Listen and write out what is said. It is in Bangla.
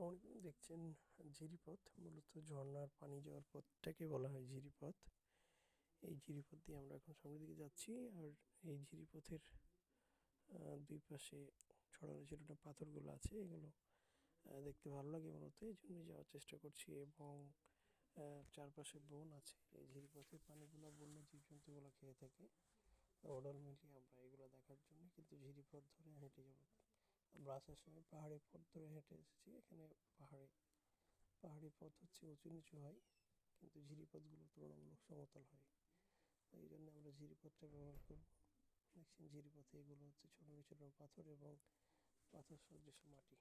আসসালামু দেখছেন ঝিরিপথ, মূলত ঝর্ণার পানি যাওয়ার পথটাকে বলা হয় ঝিরিপথ। এই ঝিরিপথ দিয়ে আমরা এখন সামনের দিকে যাচ্ছি আর এই ঝিরিপথের দুই পাশে ছড়ানো ছিটানো পাথরগুলো আছে, এগুলো দেখতে ভালো লাগে মূলত, এই জন্যই যাওয়ার চেষ্টা করছি এবং চারপাশে বন আছে। এই ঝিরিপথের পানিগুলো বন্য জীবজন্তুগুলো খেয়ে থাকে। ওডাল মিলিয়ে আমরা এগুলো দেখার জন্য কিন্তু ঝিরিপথ ধরে হেঁটে যাব। আমরা আসার সময় পাহাড়ি পথ ধরে হেঁটে এসেছি। এখানে পাহাড়ে, পাহাড়ি পথ হচ্ছে উঁচু নিচু হয়, কিন্তু ঝিরিপথগুলো তুলনামূলক সমতল হয়। এই জন্য আমরা ঝিরিপথটা ব্যবহার করব। দেখছেন ঝিরিপথে এগুলো হচ্ছে ছোটো ছোটো পাথর এবং পাথর সদৃশ মাটি।